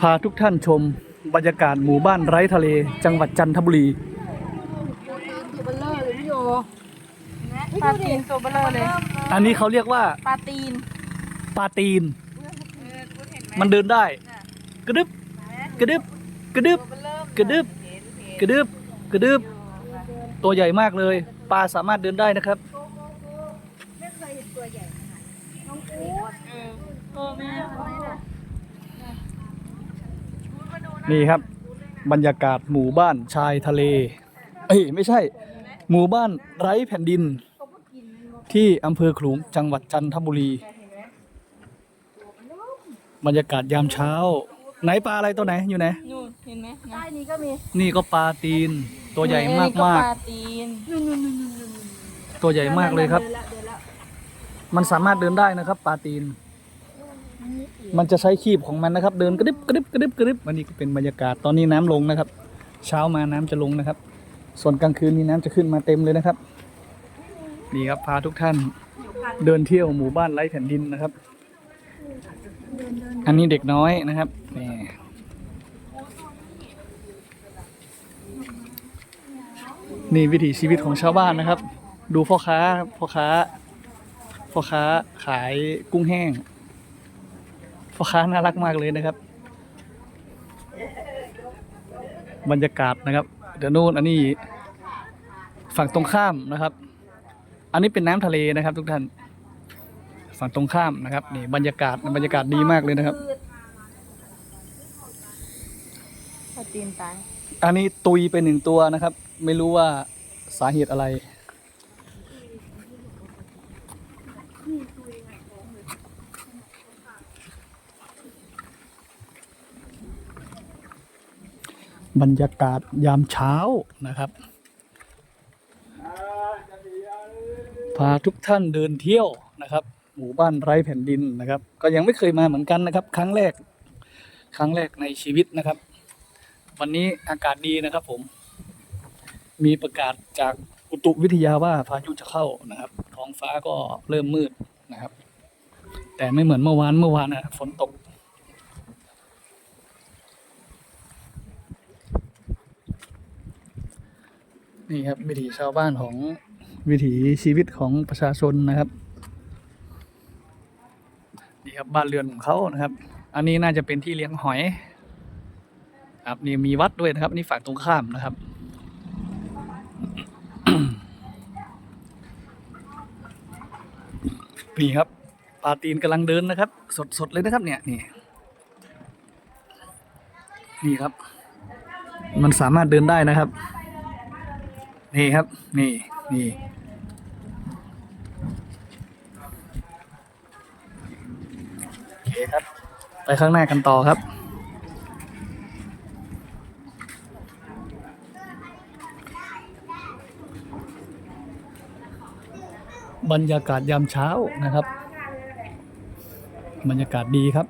พาทุกท่านชมบรรยากาศหมู่บ้านไร้ทะเล จังหวัดจันทบุรี ตัวเบลเลอร์เลยพี่โยปลาตีนตัวเบลอเลยอันนี้เขาเรียกว่าปลาตีนปลาตีน มันเดินได้ กระดึบกระดึบกระดึบกระดึบกระดึบกระดึบตัวใหญ่มากเลย ปลาสามารถเดินได้นะครับนี่ ครับ บรรยากาศหมู่บ้านชายทะเล เอ้ยไม่ใช่ หมู่บ้านไร้แผ่นดิน ที่อำเภอขลุงจังหวัดจันทบุรี บรรยากาศยามเช้า ไหนปลาอะไรตัวไหนอยู่ไหนนู่นเห็นไหมนะใต้นี้ก็มีนี่ก็ปลาตีน ตัวใหญ่มากนี่มากปลาตีนตัวใหญ่มากเลยครับเดินละเดินละมันสามารถเดินได้นะครับปลาตีน มันจะใช้คีบของมันนะครับ เดินกระดึบกระดึบกระดึบกระดึบวันนี้ก็เป็นบรรยากาศตอนนี้น้ำลงนะครับ เช้ามาน้ำจะลงนะครับ ส่วนกลางคืนนี้น้ำจะขึ้นมาเต็มเลยนะครับนี่ครับพาทุกท่านเดินเที่ยวหมู่บ้านไร้แผ่นดินนะครับ อันนี้เด็กน้อยนะครับนี่นี่วิถีชีวิตของชาวบ้านนะครับ ดูพ่อค้าพ่อค้าพ่อค้าขายกุ้งแห้ง พ่อค้าน่ารักมากเลยนะครับ บรรยากาศนะครับ เดี๋ยวนู่นอันนี้ฝั่งตรงข้ามนะครับ อันนี้เป็นน้ำทะเลนะครับ ทุกท่าน ฝั่งตรงข้ามนะครับนี่บรรยากาศบรรยากาศดีมากเลยนะครับปลาตีนตายอันนี้ตุยไปหนึ่งตัวนะครับ ไม่รู้ว่าสาเหตุอะไร บรรยากาศยามเช้านะครับ พาทุกท่านเดินเที่ยวนะครับ หมู่บ้านไร้แผ่นดินนะครับ ก็ยังไม่เคยมาเหมือนกันนะครับ ครั้งแรก ครั้งแรกในชีวิตนะครับ วันนี้อากาศดีนะครับผม มีประกาศจากอุตุวิทยาว่าพายุจะเข้านะครับ ท้องฟ้าก็เริ่มมืดนะครับ แต่ไม่เหมือนเมื่อวานเมื่อวานนะฝนตก นี่ครับวิถีชาวบ้านของวิถีชีวิตของประชาชนนะครับนี่ครับบ้านเรือนของเขานะครับ อันนี้น่าจะเป็นที่เลี้ยงหอย ครับนี่มีวัดด้วยนะครับ นี่ฝั่งตรงข้ามนะครับนี่ครับปลาตีนกำลังเดินนะครับ สดๆเลยนะครับ เนี่ยนี่นี่ครับ มันสามารถเดินได้นะครับ นี่ครับ นี่นี่โอเคครับ ไปข้างหน้ากันต่อครับบรรยากาศยามเช้านะครับ บรรยากาศดีครับ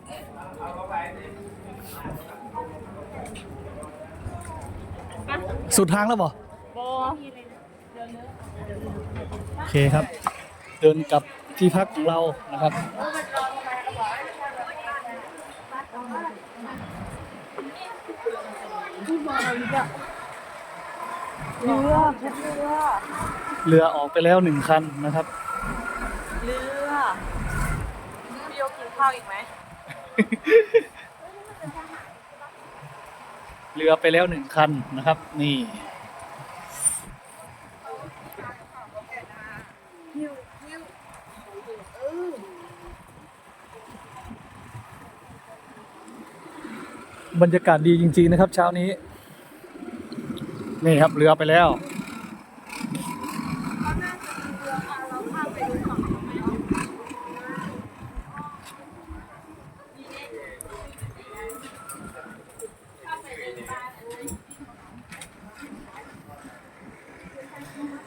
สุดทางแล้วบ่ โอเคครับ เดินกลับที่พักของเรานะครับเรือเรือเรือออกไปแล้วหนึ่งคันนะครับ เรือพี่โยกินข้าวอีกไหมเรือไปแล้วหนึ่งคันนะครับ นี่ บรรยากาศดีจริง ๆ นะครับ เช้านี้ นี่ครับเรือไปแล้ว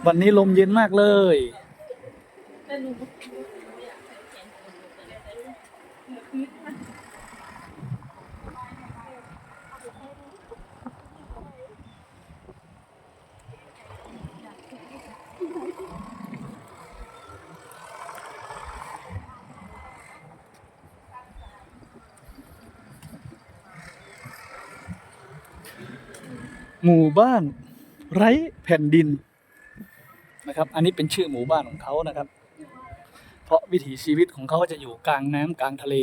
วันนี้ลมเย็นมากเลย หมู่บ้านไร้แผ่นดินนะครับ อันนี้เป็นชื่อหมู่บ้านของเขานะครับ เพราะวิถีชีวิตของเขาจะอยู่กลางน้ำกลางทะเล